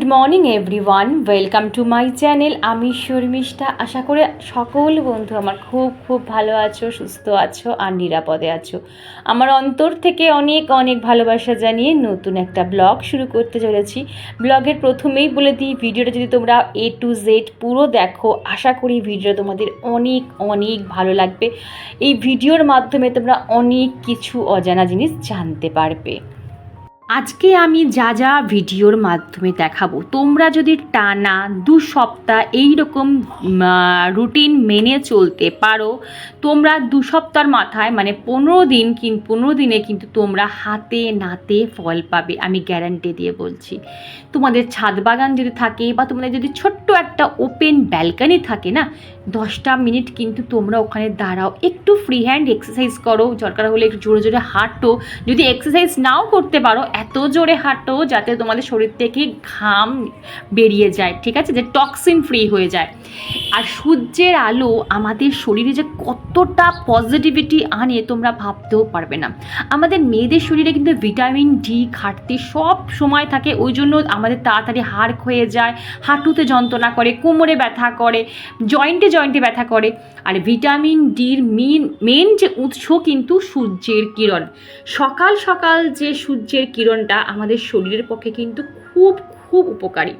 Good morning everyone welcome to my channel আমি শর্মিষ্ঠা। আশা করে সকল বন্ধু আমার খুব খুব ভালো আছো, সুস্থ আছো আর নিরাপদে আছো। আমার অন্তর থেকে অনেক অনেক ভালোবাসা জানিয়ে নতুন একটা ব্লগ শুরু করতে চলেছি। ব্লগের প্রথমেই বলে দিই, ভিডিওটা যদি তোমরা এ টু জেড পুরো দেখো, আশা করি ভিডিও তোমাদের অনেক অনেক ভালো লাগবে। এই ভিডিওর মাধ্যমে তোমরা অনেক কিছু অজানা জিনিস জানতে পারবে। আজকে আমি যা যা ভিডিওর মাধ্যমে দেখাবো, তোমরা যদি টানা দু সপ্তাহ এই রকম রুটিন মেনে চলতে পারো, তোমরা দু সপ্তাহর মাথায় মানে পনেরো দিন কিন, পনেরো দিনে কিন্তু তোমরা হাতে নাতে ফল পাবে, আমি গ্যারান্টি দিয়ে বলছি। তোমাদের ছাদ বাগান যদি থাকে বা তোমাদের যদি ছোট্ট একটা ওপেন ব্যালকানি থাকে না দশটা মিনিট কিন্তু তোমরা ওখানে দাঁড়াও। একটু ফ্রি হ্যান্ড এক্সারসাইজ করো, দরকার হলে একটু জোরে জোরে হাঁটো। যদি এক্সারসাইজ নাও করতে পারো, এত জোরে হাঁটো যাতে তোমাদের শরীর থেকে ঘাম বেরিয়ে যায়, ঠিক আছে? যে টক্সিন ফ্রি হয়ে যায়। আর সূর্যের আলো আমাদের শরীরে যে কতটা পজিটিভিটি আনে তোমরা ভাবতেও পারবে না। আমাদের মেয়েদের শরীরে কিন্তু ভিটামিন ডি ঘাটতি সব সময় থাকে, ওই জন্য আমাদের তাড়াতাড়ি হাড় ক্ষয়ে যায়, হাঁটুতে যন্ত্রণা করে, কোমরে ব্যথা করে জয়েন্টে জয়েন্টে ব্যথা করে। আর ভিটামিন ডির মেন মেন যে উৎস কিন্তু সূর্যের কিরণ। সকাল সকাল যে সূর্যের কিরণটা আমাদের শরীরের পক্ষে কিন্তু খুব খুব উপকারী।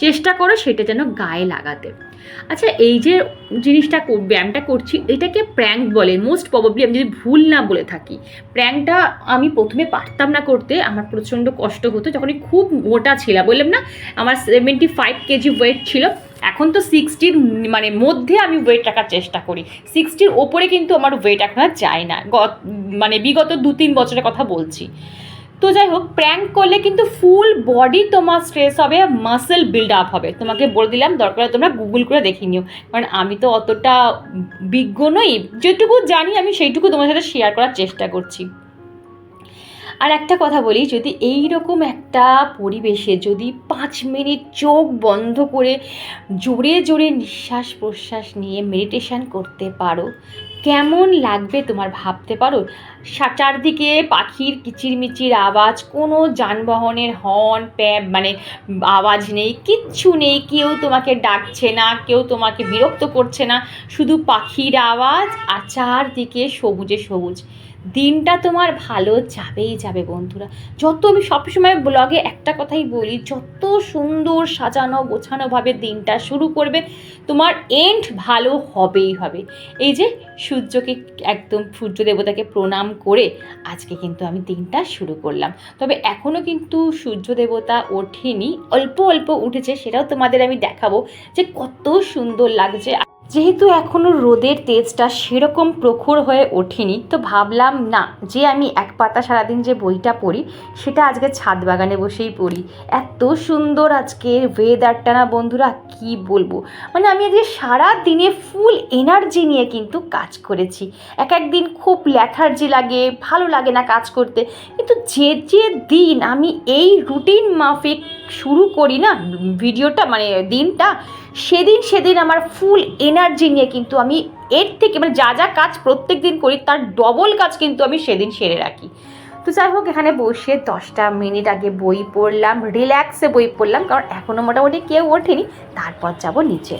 চেষ্টা করো সেটা যেন গায়ে লাগাতে। আচ্ছা এই যে জিনিসটা ব্যায়ামটা করছি, এটাকে প্র্যাঙ্ক বলে। মোস্ট প্রবাবলি আমি যদি ভুল না বলে থাকি, প্র্যাঙ্কটা আমি প্রথমে পারতাম না করতে, আমার প্রচণ্ড কষ্ট হতো। যখন খুব মোটা ছিলাম, বললাম না, আমার সেভেন্টি ফাইভ কেজি ওয়েট ছিল এখন তো সিক্সটির মানে মধ্যে আমি ওয়েট রাখার চেষ্টা করি। সিক্সটির ওপরে কিন্তু আমার ওয়েট এখন আর যায় না। মানে বিগত দু তিন বছরের কথা বলছি। তো যাই হোক প্র্যাঙ্ক করলে কিন্তু ফুল বডি তোমার স্ট্রেস হবে মাসেল বিল্ড আপ হবে। তোমাকে বলে দিলাম, দরকার তোমরা গুগল করে দেখে নিও। কারণ আমি তো অতটা বিজ্ঞ নই, যেটুকু জানি আমি সেইটুকু তোমার সাথে শেয়ার করার চেষ্টা করছি। আর একটা কথা বলি, যদি এই রকম একটা পরিবেশে যদি পাঁচ মিনিট চোখ বন্ধ করে জোরে জোরে নিঃশ্বাস প্রশ্বাস নিয়ে মেডিটেশন করতে পারো, কেমন লাগবে তোমার ভাবতে পারো? চারদিকে পাখির কিচিরমিচির আওয়াজ, কোনো যানবাহনের হর্ন প্যাব মানে আওয়াজ নেই, কিচ্ছু নেই, কেউ তোমাকে ডাকছে না, কেউ তোমাকে বিরক্ত করছে না, শুধু পাখির আওয়াজ আর চারদিকে সবুজে সবুজ। দিনটা তোমার ভালো যাবেই যাবে বন্ধুরা। যত আমি সবসময় ব্লগে একটা কথাই বলি, যত সুন্দর সাজানো গোছানোভাবে দিনটা শুরু করবে, তোমার এন্ড ভালো হবেই হবে। এই যে সূর্যকে একদম সূর্য দেবতাকে প্রণাম করে আজকে কিন্তু আমি দিনটা শুরু করলাম। তবে এখনও কিন্তু সূর্য দেবতা ওঠেনি, অল্প অল্প উঠেছে, সেটাও তোমাদের আমি দেখাবো যে কত সুন্দর লাগছে। যেহেতু এখনও রোদের তেজটা সেরকম প্রখর হয়ে ওঠেনি, তো ভাবলাম না, যে আমি এক পাতা সারাদিন যে বইটা পড়ি, সেটা আজকে ছাদ বাগানে বসেই পড়ি। এত সুন্দর আজকে ওয়েদারটা না বন্ধুরা, কি বলব? মানে আমি আজকে সারা দিনে ফুল এনার্জি নিয়ে কিন্তু কাজ করেছি। এক এক দিন খুব ল্যাথার্জি লাগে, ভালো লাগে না কাজ করতে, কিন্তু যে যে দিন আমি এই রুটিন মাফিক শুরু করি না ভিডিওটা মানে দিনটা সেদিন সেদিন আমার ফুল এনার্জি নিয়ে কিন্তু আমি এর থেকে মানে যা যা কাজ প্রত্যেক দিন করি, তার ডবল কাজ কিন্তু আমি সেদিন সেরে রাখি। তো যাই হোক, এখানে বসে দশটা মিনিট আগে বই পড়লাম রিল্যাক্সে বই পড়লাম, কারণ এখনও মোটামুটি কেউ ওঠেনি, তারপর যাব নিচে।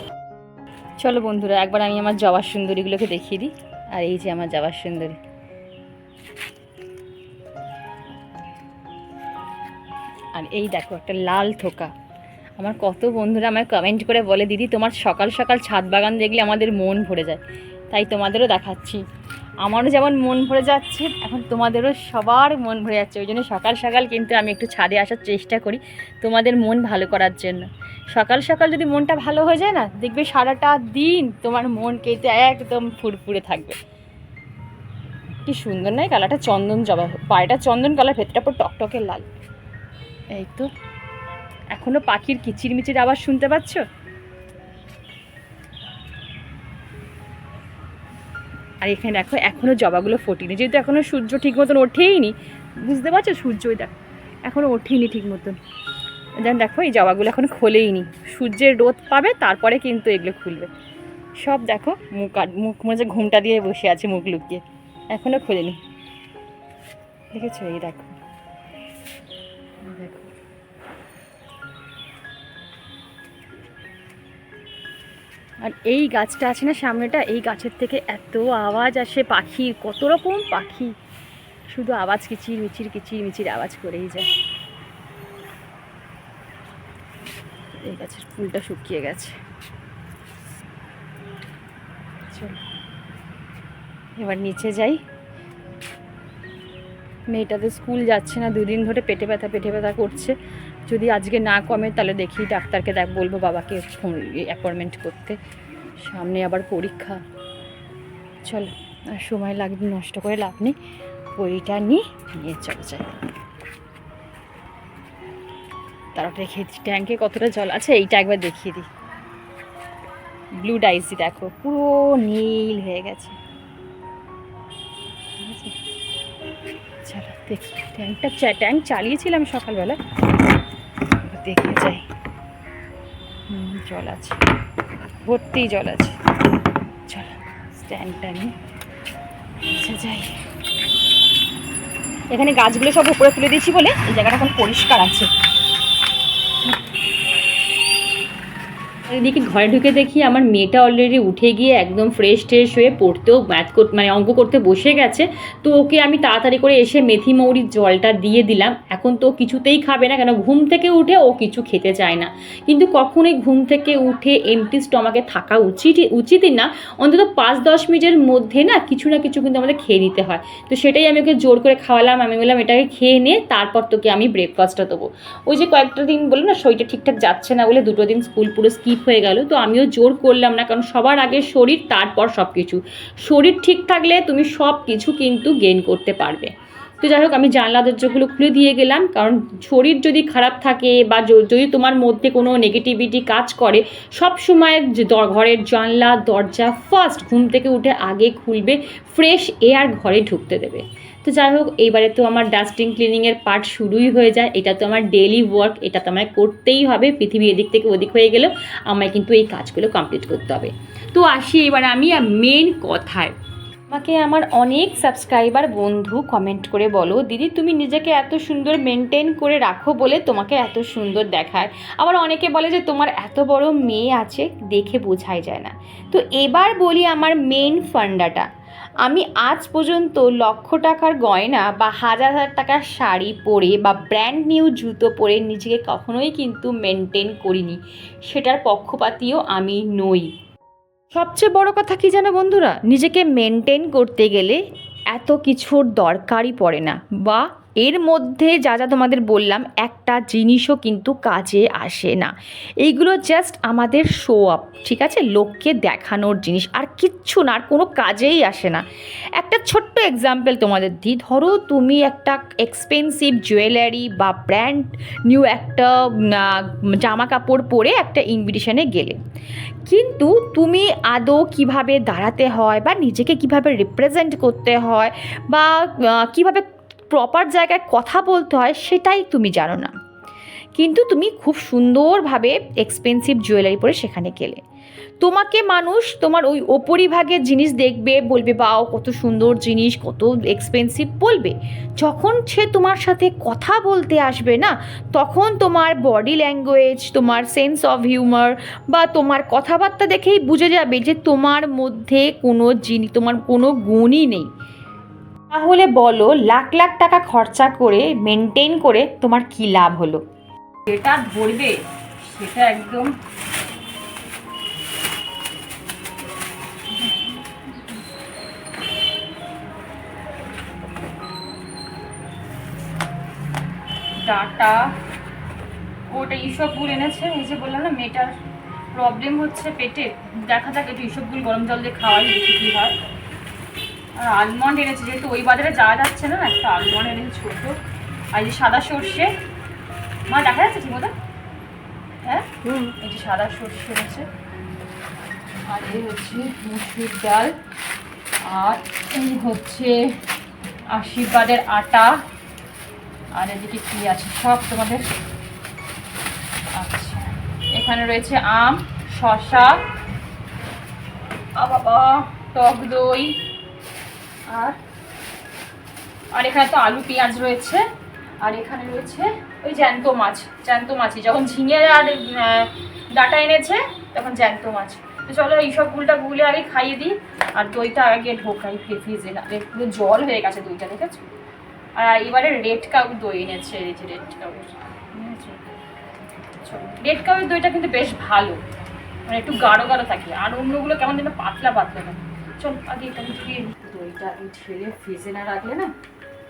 চলো বন্ধুরা, একবার আমি আমার জবার সুন্দরীগুলোকে দেখিয়ে দিই, আর এই যে আমার জবার সুন্দরী। আর এই দেখো, একটা লাল থোকা। আমার কত বন্ধুরা আমায় কমেন্ট করে বলে, দিদি, তোমার সকাল সকাল ছাদ বাগান দেখলে আমাদের মন ভরে যায়। তাই তোমাদেরও দেখাচ্ছি। আমারও যেমন মন ভরে যাচ্ছে, এখন তোমাদেরও সবার মন ভরে যাচ্ছে। ওই জন্য সকাল সকাল কিন্তু আমি একটু ছাদে আসার চেষ্টা করি তোমাদের মন ভালো করার জন্য। সকাল সকাল যদি মনটা ভালো হয়ে যায় না, দেখবে সারাটা দিন তোমার মন কেটে একদম ফুরফুরে থাকবে। কি সুন্দর নয় কালারটা চন্দন জবা পায়েটা চন্দন কালার ভেতরটা পুরো টকটকে লাল। এই তো। এখনও পাখির কিচিরমিচির আওয়াজ শুনতে পাচ্ছ? আর এখানে দেখো, এখনও জবাগুলো ফোটেনি, যেহেতু এখনও সূর্য ঠিক মতন ওঠেইনি। বুঝতে পারছ? সূর্য দেখো, এখনও ওঠেনি ঠিক মতন। যেন দেখো, এই জবাগুলো এখন খোলেইনি। সূর্যের রোদ পাবে, তারপরে কিন্তু এগুলো খুলবে। সব দেখো, মুখ মুখ, মনে ঘুমটা দিয়ে বসে আছে মুখ লুকিয়ে। এখনও খোলেনি। দেখেছ? এই দেখো। দেখো। আর এই গাছটা আছে না সামনেটা, এই গাছের থেকে এত আওয়াজ আসে পাখির কত রকম পাখি। শুধু আওয়াজ কিচির মিচির কিচির মিচির আওয়াজ করেই যায়। এই গাছের ফুলটা শুকিয়ে গেছে। এবার নিচে যাই। মেয়েটা তো স্কুল যাচ্ছে না, দুদিন ধরে পেটে ব্যথা পেটে ব্যথা করছে। যদি আজকে না কমে, তাহলে দেখি ডাক্তারকে দেখ, বলব বাবাকে অ্যাপয়েন্টমেন্ট করতে। সামনে আবার পরীক্ষা। চলো, আর সময় লাগবে নষ্ট করে লাভ নেই। বইটা নিয়ে চলে যাই। তারপর রেখে। ট্যাঙ্কে কতটা জল আছে, এইটা একবার দেখিয়ে দিই। ব্লু ডাইসি দেখো, পুরো নীল হয়ে গেছে। চলো, দেখি। ট্যাঙ্কটা ট্যাঙ্ক চালিয়েছিলাম সকালবেলা। দেখে যাই হুম, জল আছে। ভর্তি জল আছে। চলো স্ট্যান্ডটা নিয়ে যাই। এখানে গাছগুলো সব উপরে তুলে দিয়েছি বলে এই জায়গাটা এখন পরিষ্কার আছে। এদিকে ঘরে ঢুকে দেখি আমার মেয়েটা অলরেডি উঠে গিয়ে একদম ফ্রেশ ট্রেশ হয়ে পড়তেও ম্যাথ করতে মানে অঙ্ক করতে বসে গেছে। তো ওকে আমি তাড়াতাড়ি করে এসে মেথি মৌরির জলটা দিয়ে দিলাম। এখন তো কিছুতেই খাবে না, কেন ঘুম থেকে উঠে ও কিছু খেতে চায় না। কিন্তু কখনোই ঘুম থেকে উঠে এমটি স্টমাকে থাকা উচিত উচিতই না। অন্তত পাঁচ দশ মিনিটের মধ্যে না কিছু না কিছু কিন্তু আমাদের খেয়ে নিতে হয়। তো সেটাই আমি ওকে জোর করে খাওয়ালাম। আমি বললাম, এটাকে খেয়ে নে, তারপর তোকে আমি ব্রেকফাস্টটা দেবো। ওই যে কয়েকটা দিন বলল না, শরীরটা ঠিকঠাক যাচ্ছে না বলে দুটো দিন স্কুল পুরো স্কিপ হয়ে গেল, তো আমিও জোর করলাম না, কারণ সবার আগে শরীর, তারপর সব কিছু শরীর ঠিক থাকলে তুমি সব কিছু কিন্তু গেইন করতে পারবে। তো যাই হোক, আমি জানলা দরজাগুলো খুলে দিয়ে গেলাম, কারণ শরীর যদি খারাপ থাকে বা যদি তোমার মধ্যে কোনো নেগেটিভিটি কাজ করে, সব সময় ঘরের জানলা, দরজা ফার্স্ট ঘুম থেকে উঠে আগে খুলবে ফ্রেশ এয়ার ঘরে ঢুকতে দেবে। তো যাই হোক এইবারে তো আমার ডাস্টিং ক্লিনিংয়ের পার্ট শুরুই হয়ে যায়। এটা তো আমার ডেলি ওয়ার্ক এটা তো আমায় করতেই হবে। পৃথিবী এদিক থেকে ওদিক হয়ে গেলেও আমায় কিন্তু এই কাজগুলো কমপ্লিট করতে হবে। তো আসি এবার আমি মেন কথায়। আমাকে আমার অনেক সাবস্ক্রাইবার বন্ধু কমেন্ট করে বলো, দিদি, তুমি নিজেকে এত সুন্দর মেনটেন করে রাখো বলে তোমাকে এত সুন্দর দেখায়। আবার অনেকে বলে যে, তোমার এত বড় মেয়ে আছে, দেখে বোঝাই যায় না। তো এবার বলি আমার মেন ফান্ডাটা আমি আজ পর্যন্ত লক্ষ টাকার গয়না বা হাজার হাজার টাকার শাড়ি পরে বা ব্র্যান্ড নিউ জুতো পরে নিজেকে কখনোই কিন্তু মেনটেন করিনি। সেটার পক্ষপাতীও আমি নই। সবচেয়ে বড় কথা কি জানো বন্ধুরা? নিজেকে মেনটেন করতে গেলে এত কিছুর দরকারই পড়ে না। বা এর মধ্যে যা যা তোমাদের বললাম, একটা জিনিসও কিন্তু কাজে আসে না। এইগুলো জাস্ট আমাদের শো আপ ঠিক আছে? লোককে দেখানোর জিনিস, আর কিচ্ছু না, আর কোনো কাজেই আসে না। একটা ছোট্ট এক্সাম্পল তোমাদের দিই। ধরো তুমি একটা এক্সপেন্সিভ জুয়েলারি বা ব্র্যান্ড নিউ একটা জামা কাপড় পরে একটা ইনভিটেশনে গেলে। কিন্তু তুমি আদৌ কীভাবে দাঁড়াতে হয় বা নিজেকে কীভাবে রিপ্রেজেন্ট করতে হয় বা কীভাবে প্রপার জায়গায় কথা বলতে হয়, সেটাই তুমি জানো না। কিন্তু তুমি খুব সুন্দরভাবে এক্সপেন্সিভ জুয়েলারি পরে সেখানে গেলে। তোমাকে মানুষ তোমার ওই ওপরিভাগের জিনিস দেখবে, বলবে, বাও, কত সুন্দর জিনিস, কত এক্সপেন্সিভ বলবে। যখন সে তোমার সাথে কথা বলতে আসবে না, তখন তোমার বডি ল্যাঙ্গুয়েজ তোমার সেন্স অফ হিউমার বা তোমার কথাবার্তা দেখেই বুঝে যাবে যে তোমার মধ্যে কোনো জিনিস তোমার কোনো গুণই নেই। তাহলে বলো, লাখ লাখ টাকা খরচা করে মেনটেন করে তোমার কি লাভ হলো? যেটা ধরবে, সেটা একদম ডাটা ওটা ইসবগুল এনেছে, এই যে বললাম না, মেয়েটার প্রবলেম হচ্ছে পেটে। দেখা যাক, একটু ইসবগুল গরম জল দিয়ে খাওয়াই দেখি কী হয়। আলমন্ড এনেছে যেহেতু ওই বাজারে যাওয়া যাচ্ছে না একটা আলমন্ড এনেছে ছোটো আর যে সাদা সর্ষে মা দেখা যাচ্ছে ঠিক মতো? হ্যাঁ? এই যে সাদা সর্ষে এনেছে। আর এই হচ্ছে মুসুর ডাল। আর এই হচ্ছে আশীর্বাদের আটা। আর এদিকে কি আছে? সব তোমাদের। আচ্ছা এখানে রয়েছে আম শশা বাবা টক দই। আর আর এখানে তো আলু, পেঁয়াজ রয়েছে, আর এখানে রয়েছে ওই জ্যান্ত মাছ, জ্যান্ত মাছই। যখন ঝিঙে আর ডাটা এনেছে, তখন জ্যান্ত মাছ। তো চলো এইসব গুলটা গুলে আগে খাইয়ে দিই, আর দইটা আগে ঢোকাই ফ্রিজে না পুরো জল হয়ে গেছে দইটা, দেখেছ? আর এবারে রেড কাউ দই এনেছে, এই যে রেড কাউ রেড কাউয়ের দইটা কিন্তু বেশ ভালো। মানে একটু গাঢ় গাঢ় থাকে, আর অন্যগুলো কেমন যেন পাতলা পাতলা থাকে। চল, আগে এটা ধুয়ে নিই। দইটা ঢেলে ফ্রিজে না রাখলে না,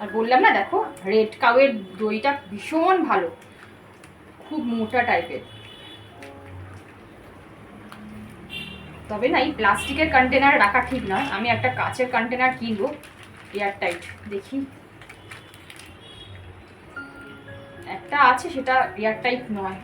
আর বললাম না, দেখো রেড কাউয়ের দইটা ভীষণ ভালো, খুব মোটা টাইপের তবে না, এই প্লাস্টিকের কন্টেনার রাখা ঠিক নয়, আমি একটা কাচের কন্টেনার কিনবো এয়ার টাইট দেখি। একটা আছে, সেটা এয়ার টাইট নয়।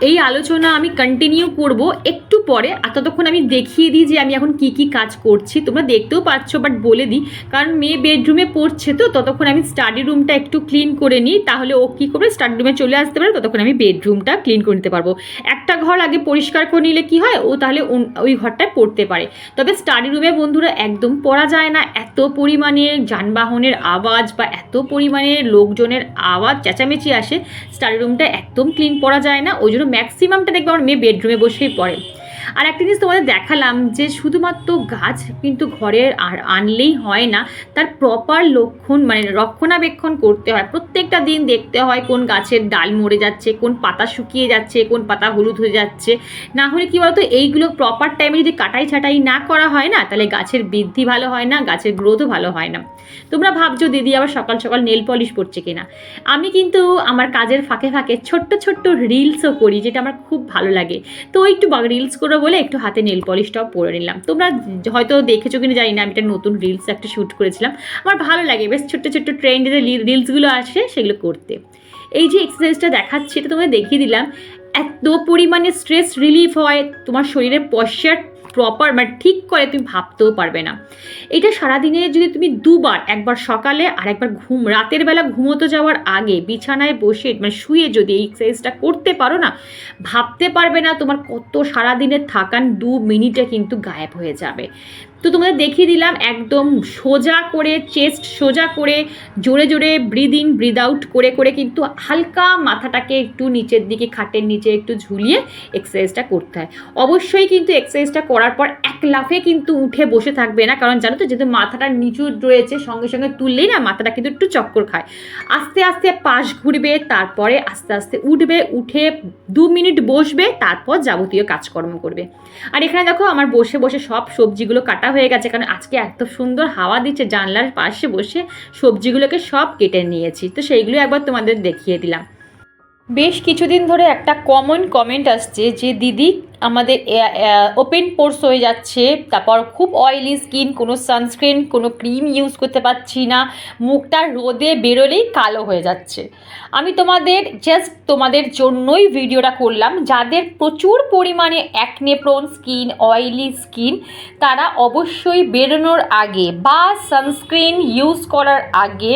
এই আলোচনা আমি কন্টিনিউ করব একটু পরে আর ততক্ষণ আমি দেখিয়ে দিই যে আমি এখন কি কি কাজ করছি। তোমরা দেখতেও পাচ্ছ বাট বলে দিই, কারণ মেয়ে বেডরুমে পড়ছে তো, ততক্ষণ আমি স্টাডি রুমটা একটু ক্লিন করে নিই, তাহলে ও কী করবে স্টাডি রুমে চলে আসতে পারে, ততক্ষণ আমি বেডরুমটা ক্লিন করে নিতে পারব। একটা ঘর আগে পরিষ্কার করে নিলে কি হয়, ও তাহলে ওই ঘরটায় পড়তে পারে। তবে স্টাডি রুমে বন্ধুরা একদম পড়া যায় না, এত পরিমাণে যানবাহনের আওয়াজ বা এত পরিমাণে লোকজনের আওয়াজ চেঁচামেচি আসে স্টাডি রুমটা একদম ক্লিন পড়া যায় না, ওই জন্য ম্যাক্সিমামটা দেখবে আমার মেয়ে বেডরুমে বসেই পড়ে। আর একটা জিনিস তোমাদের দেখালাম যে শুধুমাত্র গাছ কিন্তু ঘরে আর আনলেই হয় না, তার প্রপার লক্ষণ মানে রক্ষণাবেক্ষণ করতে হয়। প্রত্যেকটা দিন দেখতে হয় কোন গাছের ডাল মরে যাচ্ছে, কোন পাতা শুকিয়ে যাচ্ছে, কোন পাতা হলুদ হয়ে যাচ্ছে। না হলে কি বলতো, এইগুলো প্রপার টাইমে যদি কাটাই ছাটাই না করা হয় না, তাহলে গাছের বৃদ্ধি ভালো হয় না, গাছের গ্রোথও ভালো হয় না। তোমরা ভাবছ, দিদি আবার সকাল সকাল নেল পলিশ পড়ছে কিনা? আমি কিন্তু আমার কাজের ফাঁকে ফাঁকে ছোট্ট ছোট্ট রিলসও করি, যেটা আমার খুব ভালো লাগে। তো একটু রিলস করব বলে একটু হাতে নেল পলিশটাও পরে নিলাম। তোমরা হয়তো দেখেছ কিনা জানি না, আমি একটা নতুন রিলস একটা শ্যুট করেছিলাম। আমার ভালো লাগে, বেশ ছোট্ট ছোট্ট ট্রেন্ডে যে রিলসগুলো আসে সেগুলো করতে। এই যে এক্সারসাইজটা দেখাচ্ছি, এটা তোমাদের দেখিয়ে দিলাম। এত পরিমাণে স্ট্রেস রিলিফ হয়, তোমার শরীরের পশ্চার প্রপার মানে ঠিক করে তুমি ভাবতেও পারবে না। এটা সারাদিনে যদি তুমি দুবার, একবার সকালে আর একবার ঘুম, রাতের বেলা ঘুমোতে যাওয়ার আগে বিছানায় বসে মানে শুয়ে যদি এই এক্সারসাইজটা করতে পারো না, ভাবতে পারবে না তোমার কত সারাদিনের থাকান দু মিনিটে কিন্তু গায়েব হয়ে যাবে। তো তোমাদের দেখিয়ে দিলাম, একদম সোজা করে চেস্ট সোজা করে, জোরে জোরে ব্রিদ ইন ব্রিদ আউট করে করে কিন্তু হালকা মাথাটাকে একটু নিচের দিকে, খাটের নিচে একটু ঝুলিয়ে এক্সারসাইজটা করতে হয়। অবশ্যই কিন্তু এক্সারসাইজটা করার পর এক লাফে কিন্তু উঠে বসে থাকবে না, কারণ জানো তো যেহেতু মাথাটা নিচু রয়েছে, সঙ্গে সঙ্গে তুললেই না মাথাটা কিন্তু একটু চক্কর খায়। আস্তে আস্তে পাশ ঘুরবে, তারপরে আস্তে আস্তে উঠবে, উঠে দু মিনিট বসবে, তারপর যাবতীয় কাজকর্ম করবে। আর এখানে দেখো আমার বসে বসে সব সবজিগুলো কাটা হয়ে গেছে, কারণ আজকে এত সুন্দর হাওয়া দিচ্ছে, জানলার পাশে বসে সবজিগুলোকে সব কেটে নিয়েছি। তো সেইগুলো একবার তোমাদের দেখিয়ে দিলাম। বেশ কিছুদিন ধরে একটা কমন কমেন্ট আসছে যে, দিদি আমাদের ওপেন পোর্স হয়ে যাচ্ছে। তারপর খুব অয়েলি স্কিন কোনো সানস্ক্রিন কোনো ক্রিম ইউজ করতে পারছি না। মুখটা রোদে বেরোলেই কালো হয়ে যাচ্ছে। আমি তোমাদের জাস্ট তোমাদের জন্যই ভিডিওটা করলাম। যাদের প্রচুর পরিমাণে অ্যাকনেপ্রোন স্কিন অয়েলি স্কিন তারা অবশ্যই বেরোনোর আগে বা সানস্ক্রিন ইউজ করার আগে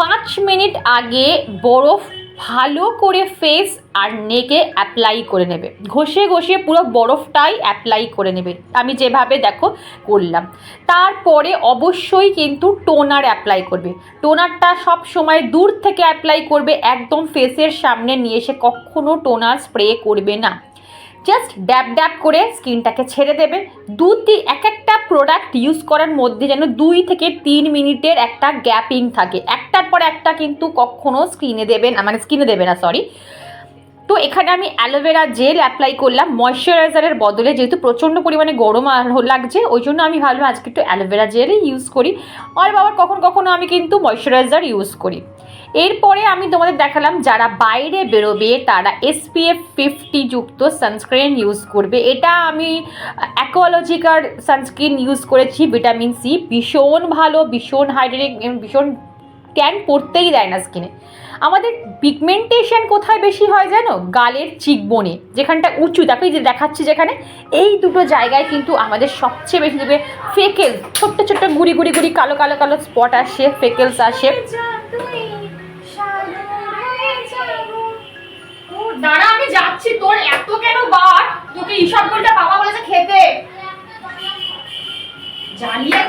পাঁচ মিনিট আগে বরফ ভালো করে ফেস আর নেকে অ্যাপ্লাই করে নেবে। ঘষে ঘষে পুরো বরফটাই অ্যাপ্লাই করে নেবে। আমি যেভাবে দেখো করলাম। তারপরে অবশ্যই কিন্তু টোনার অ্যাপ্লাই করবে। টোনারটা সব সময় দূর থেকে অ্যাপ্লাই করবে, একদম ফেসের সামনে নিয়ে এসে কখনো টোনার স্প্রে করবে না। জাস্ট ড্যাব ড্যাব করে স্কিনটাকে ছেড়ে দেবে। দু তিন এক একটা প্রোডাক্ট ইউজ করার মধ্যে যেন দুই থেকে তিন মিনিটের একটা গ্যাপিং থাকে। একটার পর একটা কিন্তু কখনো স্কিনে দেবে না মানে স্কিনে দেবে না সরি তো এখানে আমি অ্যালোভেরা জেল অ্যাপ্লাই করলাম। ময়শ্চারাইজারের বদলে যেহেতু প্রচণ্ড পরিমাণে গরম লাগছে, ওই জন্য আমি ভাবলাম আজকে একটু অ্যালোভেরা জেলই ইউজ করি। আর বাবার কখন কখনো আমি কিন্তু ময়শ্চারাইজার ইউজ করি। এরপরে আমি তোমাদের দেখালাম যারা বাইরে বেরোবে, তারা এসপিএফ ফিফটি যুক্ত সানস্ক্রিন ইউজ করবে। এটা আমি অ্যাকোলজিকার সানস্ক্রিন ইউজ করেছি ভিটামিন সি ভীষণ ভালো, ভীষণ হাইড্রেটিক ভীষণ ট্যান পড়তেই দেয় না স্কিনে আমাদের পিগমেন্টেশন কোথায় বেশি হয় জানো? গালের চিকবনে যেখানটা উঁচু। দেখো যে দেখাচ্ছি যেখানে, এই দুটো জায়গায় কিন্তু আমাদের সবচেয়ে বেশি দেবে ফেকেল ছোট্ট ছোট্ট, গুড়ি গুড়ি গুড়ি, কালো কালো কালো স্পট আসে ফেকেলস আসে। দাঁড়া আমি যাচ্ছি। তোর এত কেন বার? তোকে বাবা বলেছে খেতে।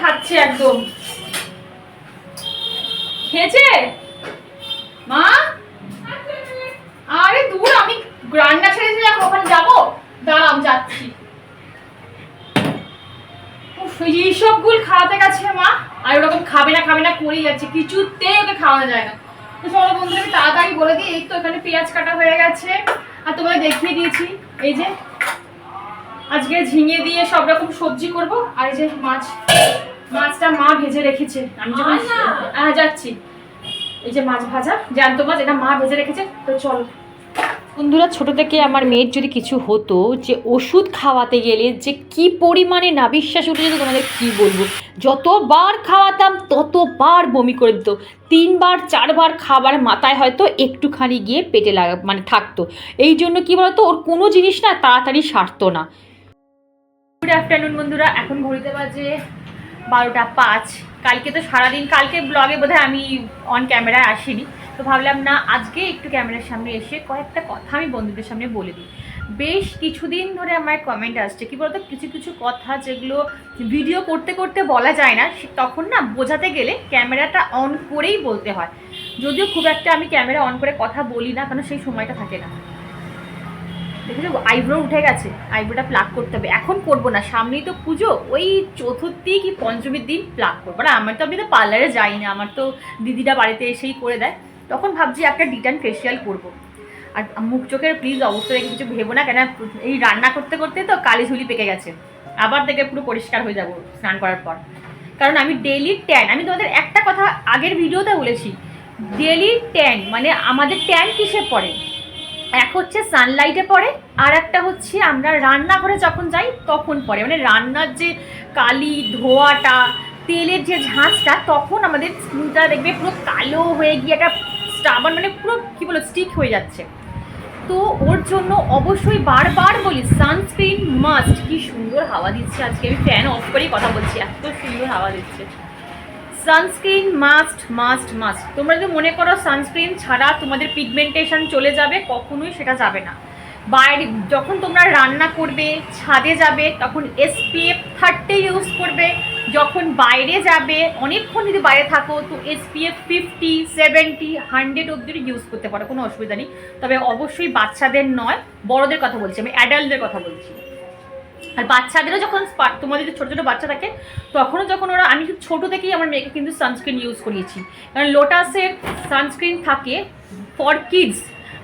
খাচ্ছে একদম। খেয়েছে? মা? রান্না ছেড়ে দিয়ে এখন ওখানে যাব? দাঁড়াও যাচ্ছি। উফ, এই যে এইসবগুলো খাওয়াতে গেছে মা আর ওরকম খাবে না খাবে না করেই যাচ্ছে। কিছুতেই ওকে খাওয়ানো যায় না। তো চলো বন্ধুরা আমি তাড়াতাড়ি বলে দিই এই তো এখানে পেঁয়াজ কাটা হয়ে গেছে। আর তোমায় দেখিয়ে দিয়েছি এই যে আজকে ঝিঙে দিয়ে সব রকম সবজি করব আর এই যে মাছ মাছটা মা ভেজে রেখেছে। আমি যখন হ্যাঁ যাচ্ছি। এই যে মাছ ভাজা জ্যান্ত মাছ এটা মা ভেজে রেখেছে তো চলো। বন্ধুরা, ছোট থেকে আমার মেয়ের যদি কিছু হতো যে ওষুধ খাওয়াতে গেলে যে কি পরিমাণে না বিশ্বাস উঠে যেত, তোমাদের কী বলব? যতবার খাওয়াতাম, ততবার বমি করে দিত। তিনবার, চারবার খাবার মাথায় হয়তো একটুখানি গিয়ে পেটে লাগা মানে থাকতো। এই জন্য কী বলতো, ওর কোনো জিনিস না তাড়াতাড়ি সারতো না। গুড আফটারনুন বন্ধুরা, এখন ঘড়িতে বাজে বারোটা পাঁচ। কালকে তো সারাদিন, কালকে ব্লগে বোধহয় আমি অন ক্যামেরায় আসিনি। তো ভাবলাম, না, আজকে একটু ক্যামেরার সামনে এসে কয়েকটা কথা আমি বন্ধুদের সামনে বলে দিই। বেশ কিছুদিন ধরে আমার কমেন্ট আসছে। কি বলতো? কিছু কিছু কথা যেগুলো ভিডিও করতে করতে বলা যায় না তখন না বোঝাতে গেলে ক্যামেরাটা অন করেই বলতে হয়। যদিও খুব একটা আমি ক্যামেরা অন করে কথা বলি না কারণ সেই সময়টা থাকে না। দেখেছ? আইব্রো উঠে গেছে। আইব্রোটা প্লাক করতে হবে। এখন করব না। সামনেই তো পুজো। ওই চতুর্থী কি পঞ্চমীর দিন প্লাক করব। আর আমার তো আমি তো পার্লারে যাই না আমার তো দিদিরা বাড়িতে এসেই করে দেয়। তখন ভাবছি একটা ডিটার্ন ফেসিয়াল করব। আর মুখ চোখের প্লিজ অবশ্যই কিছু ভেবো না কেন এই রান্না করতে করতে তো কালি ঝুলি পেকে গেছে। আবার দেখে পুরো পরিষ্কার হয়ে যাব স্নান করার পর। কারণ আমি ডেলি ট্যান আমি তোমাদের একটা কথা আগের ভিডিওতে বলেছি ডেলি ট্যান মানে আমাদের ট্যান কিসে পড়ে? এক হচ্ছে সানলাইটে পড়ে, আর একটা হচ্ছে আমরা রান্নাঘরে যখন যাই তখন পড়ে। মানে রান্নার যে কালি ধোয়াটা, তেলের যে ঝাঁঝটা তখন আমাদের স্কিনটা দেখবে পুরো কালো হয়ে গিয়ে একটা স্টাবার মানে পুরো, কী বলো স্টিক হয়ে যাচ্ছে। তো ওর জন্য অবশ্যই বারবার বলি সানস্ক্রিন মাস্ট কি সুন্দর হাওয়া দিচ্ছে আজকে, আমি ফ্যান অফ করেই কথা বলছি, এত সুন্দর হাওয়া দিচ্ছে। সানস্ক্রিন মাস্ট মাস্ট মাস্ট তোমরা যদি মনে করো সানস্ক্রিন ছাড়া তোমাদের পিগমেন্টেশন চলে যাবে, কখনোই সেটা যাবে না। বাইরে যখন তোমরা রান্না করবে, ছাদে যাবে, তখন এসপিএফ থার্টি ইউজ করবে। যখন বাইরে যাবে, অনেকক্ষণ যদি বাইরে থাকো, তো এসপিএফ ফিফটি সেভেন্টি হান্ড্রেড অব্দি ইউজ করতে পারো, কোনো অসুবিধা নেই। তবে অবশ্যই বাচ্চাদের নয়, বড়দের কথা বলছি আমি অ্যাডাল্টদের কথা বলছি। আর বাচ্চাদেরও যখন তোমাদের যে ছোটো ছোটো বাচ্চা থাকে, তখনও যখন ওরা, আমি ছোটো থেকেই আমার মেয়েকে কিন্তু সানস্ক্রিন ইউজ করিয়েছি। কারণ লোটাসের সানস্ক্রিন থাকে ফর কিডস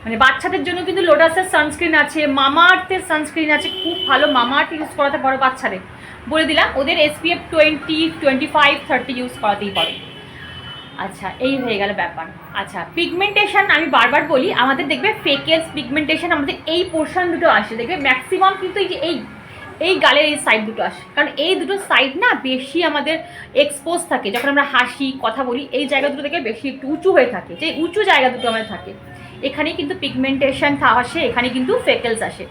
মানে বাচ্চাদের জন্য কিন্তু লোটাসের সানস্ক্রিন আছে মামা আর্থের সানস্ক্রিন আছে, খুব ভালো মামা আর্থ ইউজ করাতে পারো বাচ্চাদের। বলে দিলাম, ওদের SPF twenty twenty five thirty use করাতেই পারো। আচ্ছা এই হয়ে গেল ব্যাপার। আচ্ছা পিগমেন্টেশন আমি বারবার বলি, আমাদের দেখবে ফেকেলস পিগমেন্টেশন আমাদের এই পোর্শন দুটো আসে। দেখবে ম্যাক্সিমাম কিন্তু এই যে এই এই গালের এই সাইড দুটো আসে। কারণ এই দুটো সাইড না বেশি আমাদের এক্সপোজ থাকে। যখন আমরা হাসি, কথা বলি, এই জায়গা দুটো থেকে বেশি একটু উঁচু হয়ে থাকে। যে উঁচু জায়গা দুটো আমাদের থাকে। এখানে কিন্তু পিগমেন্টেশন আসে, এখানে কিন্তু ফেকেলস আসে।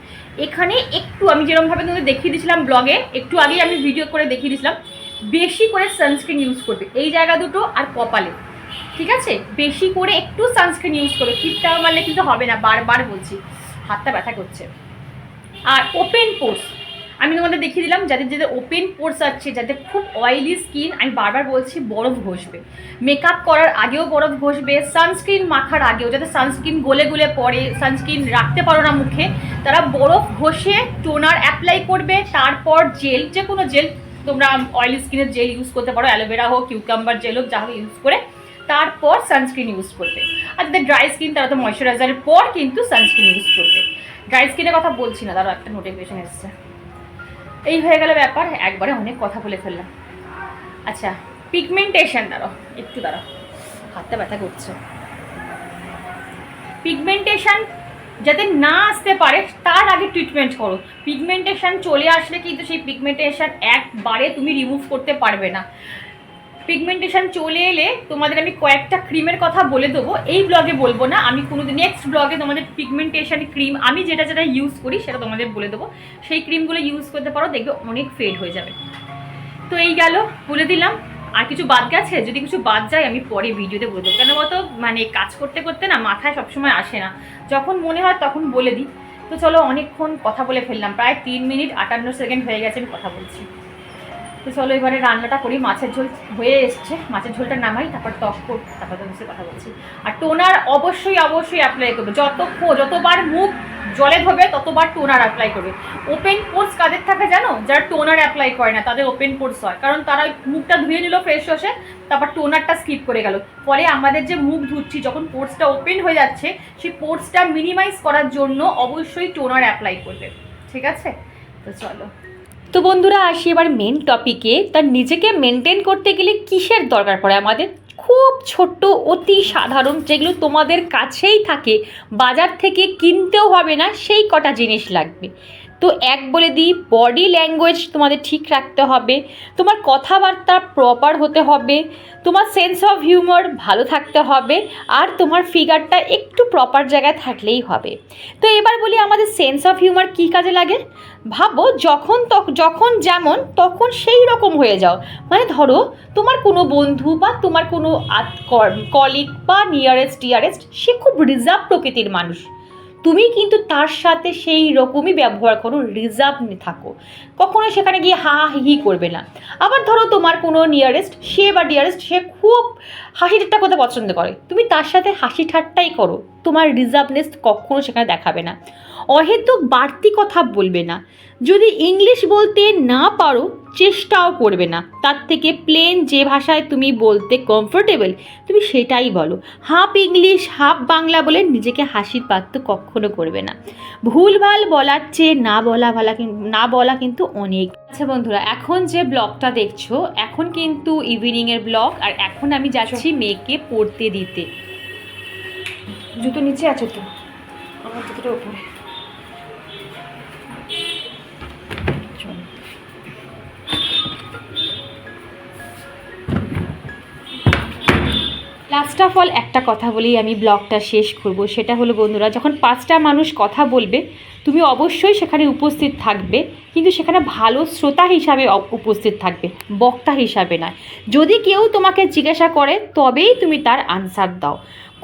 এখানে একটু, আমি যেরকমভাবে তোমাদের দেখিয়ে দিয়েছিলাম ব্লগে একটু আগেই আমি ভিডিও করে দেখিয়ে দিয়েছিলাম, বেশি করে সানস্ক্রিন ইউজ করবে, এই জায়গা দুটো আর কপালে, ঠিক আছে? বেশি করে একটু সানস্ক্রিন ইউজ করবে ফিটটা মারলে কিন্তু হবে না, বারবার বলছি, হাতটা ব্যথা করছে। আর ওপেন পোর্স আমি তোমাদের দেখিয়ে দিলাম, যাদের যাদের ওপেন পোর্স আছে, যাদের খুব অয়েলি স্কিন আমি বারবার বলছি বরফ ঘষবে। মেকআপ করার আগেও বরফ ঘষবে সানস্ক্রিন মাখার আগেও, যাদের সানস্ক্রিন গলে গলে পড়ে সানস্ক্রিন রাখতে পারো না মুখে, তারা বরফ ঘষে টোনার অ্যাপ্লাই করবে, তারপর জেল যে কোনো জেল তোমরা অয়েলি স্কিনের জেল ইউজ করতে পারো অ্যালোভেরা হোক কিউকাম্বার জেল হোক, যা হোক ইউজ করে, তারপর সানস্ক্রিন ইউজ করবে। আর যাদের ড্রাই স্কিন তারা তো ময়শ্চারাইজারের পর কিন্তু সানস্ক্রিন ইউজ করবে। ড্রাই স্কিনের কথা বলছি না তারা একটা নোটিফিকেশন এসেছে। এই হয়ে গেল ব্যাপার, একবারে অনেক কথা বলে ফেললাম। আচ্ছা পিগমেন্টেশন দাঁড়ো একটু দাঁড়ো হাতটা ব্যথা করছে। পিগমেন্টেশন যাতে না আসতে পারে, তার আগে ট্রিটমেন্ট করো। পিগমেন্টেশন চলে আসলে কিন্তু সেই পিগমেন্টেশন একবারে তুমি রিমুভ করতে পারবে না। পিগমেন্টেশন চলে এলে তোমাদের আমি কয়েকটা ক্রিমের কথা বলে দেবো। এই ব্লগে বলব না, আমি কোনো নেক্সট ব্লগে তোমাদের পিগমেন্টেশন ক্রিম আমি যেটা যেটা ইউজ করি সেটা তোমাদের বলে দেবো। সেই ক্রিমগুলো ইউজ করতে পারো, দেখবে অনেক ফেড হয়ে যাবে। তো এই গেল, বলে দিলাম। আর কিছু বাদ গেছে? যদি কিছু বাদ যায়, আমি পরে ভিডিওতে বলে দেবো। কেন বলতো মানে কাজ করতে করতে না মাথায় সবসময় আসে না। যখন মনে হয় তখন বলে দিই। তো চলো অনেকক্ষণ কথা বলে ফেললাম। প্রায় তিন মিনিট আটান্ন সেকেন্ড হয়ে গেছে আমি কথা বলছি। তো চলো এবারে রান্নাটা করি। মাছের ঝোল হয়ে এসছে। মাছের ঝোলটা নামাই তারপর টক করব তারপর তোমার সাথে কথা বলছি। আর টোনার অবশ্যই অবশ্যই অ্যাপ্লাই করবে। যত যতবার মুখ জলে ধোবে, ততবার টোনার অ্যাপ্লাই করবে। ওপেন পোর্স কাদের থাকে জানো? যারা টোনার অ্যাপ্লাই করে না, তাদের ওপেন পোর্স হয়। কারণ তারা মুখটা ধুয়ে নিল ফ্রেশ হসে তারপর টোনারটা স্কিপ করে গেল। ফলে আমাদের যে মুখ ধুচ্ছি, যখন পোর্সটা ওপেন হয়ে যাচ্ছে, সেই পোর্সটা মিনিমাইজ করার জন্য অবশ্যই টোনার অ্যাপ্লাই করবে। ঠিক আছে? তো চলো। তো বন্ধুরা, আসি এবার মেন টপিকে তার নিজেকে মেনটেন করতে গেলে কিসের দরকার পড়ে আমাদের? খুব ছোট্ট, অতি সাধারণ, যেগুলো তোমাদের কাছেই থাকে, বাজার থেকে কিনতেও হবে না, সেই কটা জিনিস লাগবে। তো এক বলে দিই বডি ল্যাঙ্গুয়েজ তোমাদের ঠিক রাখতে হবে, তোমার কথাবার্তা প্রপার হতে হবে, তোমার সেন্স অফ হিউমার ভালো থাকতে হবে, আর তোমার ফিগারটা একটু প্রপার জায়গায় থাকলেই হবে। তো এবার বলি আমাদের সেন্স অফ হিউমার কী কাজে লাগে? ভাবো যখন যখন যেমন, তখন সেই রকম হয়ে যাও। মানে ধরো, তোমার কোনো বন্ধু বা তোমার কোনো কলিগ বা নিয়ারেস্ট টিয়ারেস্ট সে খুব রিজার্ভ প্রকৃতির মানুষ। তুমি কিন্তু তার সাথে সেই রকমই ব্যবহার করো রিজার্ভ থাকো। কখনো সেখানে গিয়ে হা হা করবে না। আবার ধরো তোমার কোনো নিয়ারেস্ট সে বা ডিয়ারেস্ট সে খুব হাসি ঠাট্টা করতে পছন্দ করে। তুমি তার সাথে হাসি ঠাট্টাই করো। তোমার রিজার্ভনেস কখনো সেখানে দেখাবে না। অহেতুক বাড়তি কথা বলবে না। যদি ইংলিশ বলতে না পারো চেষ্টাও করবে না। তার থেকে প্লেন যে ভাষায় তুমি বলতে কমফোর্টেবল তুমি সেটাই বলো। হাফ ইংলিশ হাফ বাংলা বলে নিজেকে হাসির পাত্র কখনো করবে না। ভুলভাল বলার চেয়ে না বলা ভালা না বলা কিন্তু অনেক। আচ্ছা বন্ধুরা এখন যে ব্লগটা দেখছ এখন কিন্তু ইভিনিংয়ের ব্লগ আর এখন আমি যাচ্ছি মেয়েকে পড়তে দিতে। জুতো নিচে আছে তো? আমার জুতোটা উপরে লাস্ট অফ অল একটা কথা বলেই আমি ব্লগটা শেষ করব। সেটা হলো, বন্ধুরা, যখন পাঁচটা মানুষ কথা বলবে, তুমি অবশ্যই সেখানে উপস্থিত থাকবে, কিন্তু সেখানে ভালো শ্রোতা হিসাবে উপস্থিত থাকবে, বক্তা হিসাবে নয়। যদি কেউ তোমাকে জিজ্ঞাসা করে, তবেই তুমি তার আনসার দাও।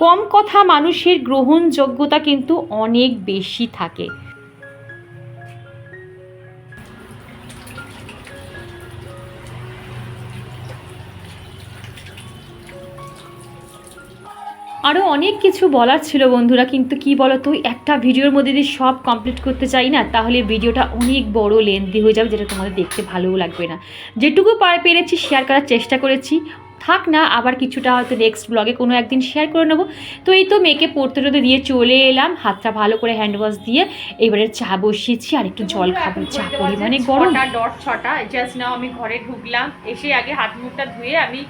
কম কথা মানুষের গ্রহণযোগ্যতা কিন্তু অনেক বেশি থাকে। আরও অনেক কিছু বলার ছিল বন্ধুরা কিন্তু কি বলো তো একটা ভিডিওর মধ্যে যদি সব কমপ্লিট করতে চাই না তাহলে ভিডিওটা অনেক বড় লেন্দি হয়ে যাবে যেটা তোমাদের দেখতে ভালোও লাগবে না। যেটুকু পার পেরেছি শেয়ার করার চেষ্টা করেছি। থাক না আবার কিছুটা হয়তো নেক্সট ব্লগে কোনো একদিন শেয়ার করে নেব। তো এই তো মেয়েকে পড়তে টড়তে দিয়ে চলে এলাম হাতটা ভালো করে হ্যান্ড ওয়াশ দিয়ে এবারে চা বসিয়েছি আর একটু জল খাব চা পরিমাণে গরম। ডট ছটা জাস্ট নাও আমি ঘরে ঢুকলাম এসে আগে হাত মুখটা ধুয়ে আমি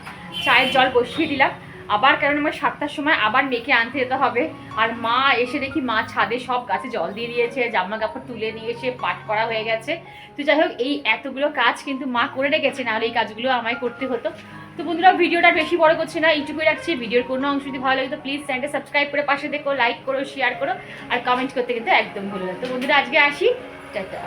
চায়ের জল বসিয়ে দিলাম। আবার কারণ আমার সাতটার সময় আবার মেয়েকে আনতে যেতে হবে। আর মা এসে দেখি মা ছাদে সব গাছে জল দিয়ে দিয়েছে, জামা কাপড় তুলে নিয়ে এসে পাট করা হয়ে গেছে। তো যাই হোক, এই এতগুলো কাজ কিন্তু মা করে রেখেছে, নাহলে এই কাজগুলো আমায় করতে হতো। তো বন্ধুরা, ভিডিওটা বেশি বড় করছে না, এইটুকুই রাখছি। ভিডিওর কোনো অংশ যদি ভালো লাগে তো প্লিজ চ্যানেলটা সাবস্ক্রাইব করে পাশে দেখো লাইক করো শেয়ার করো, আর কমেন্ট করতে কিন্তু একদম ভুলো না। তো বন্ধুরা, আজকে আসি। টাটা।